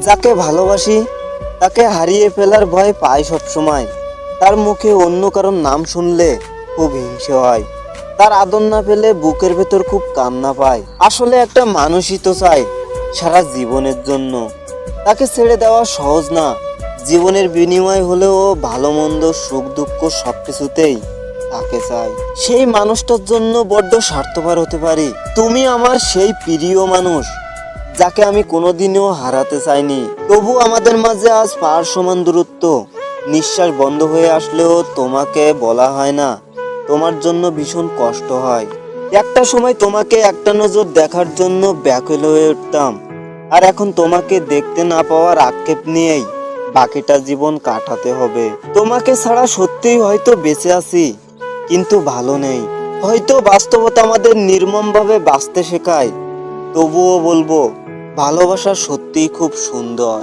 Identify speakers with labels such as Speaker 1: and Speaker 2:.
Speaker 1: যাকে ভালোবাসি, তাকে হারিয়ে ফেলার ভয় পাই সবসময়। তার মুখে অন্য কারোর নাম শুনলে খুব হিংসে হয়। তার আদর না পেলে বুকের ভেতর খুব কান্না পায়। আসলে একটা মানুষই তো চাই সারা জীবনের জন্য। তাকে ছেড়ে দেওয়া সহজ না। জীবনের বিনিময় হলেও ভালো, মন্দ, সুখ, দুঃখ সব কিছুতেই তাকে চাই সেই মানুষটার জন্য বড্ড স্বার্থপর হতে পারি। তুমি আমার সেই প্রিয় মানুষ। যাকে আমি কোনোদিনও হারাতে চাইনি। তবু আমাদের মাঝে আজ পার সমান দূরত্ব। নিঃশ্বাস বন্ধ হয়ে আসলেও তোমাকে বলা হয় না। তোমার জন্য ভীষণ কষ্ট হয়। একটা সময় তোমাকে একটা নজর দেখার জন্য ব্যাকুল হয়ে উঠতাম। আর এখন তোমাকে দেখতে না পাওয়ার আক্ষেপ নিয়েই বাকিটা জীবন কাটাতে হবে। তোমাকে ছাড়া সত্যিই হয়তো বেঁচে আছি, কিন্তু ভালো নেই। হয়তো বাস্তবতা আমাদের নির্মমভাবে বাঁচতে শেখায়। তবুও বলব ভালোবাসা সত্যিই খুব সুন্দর।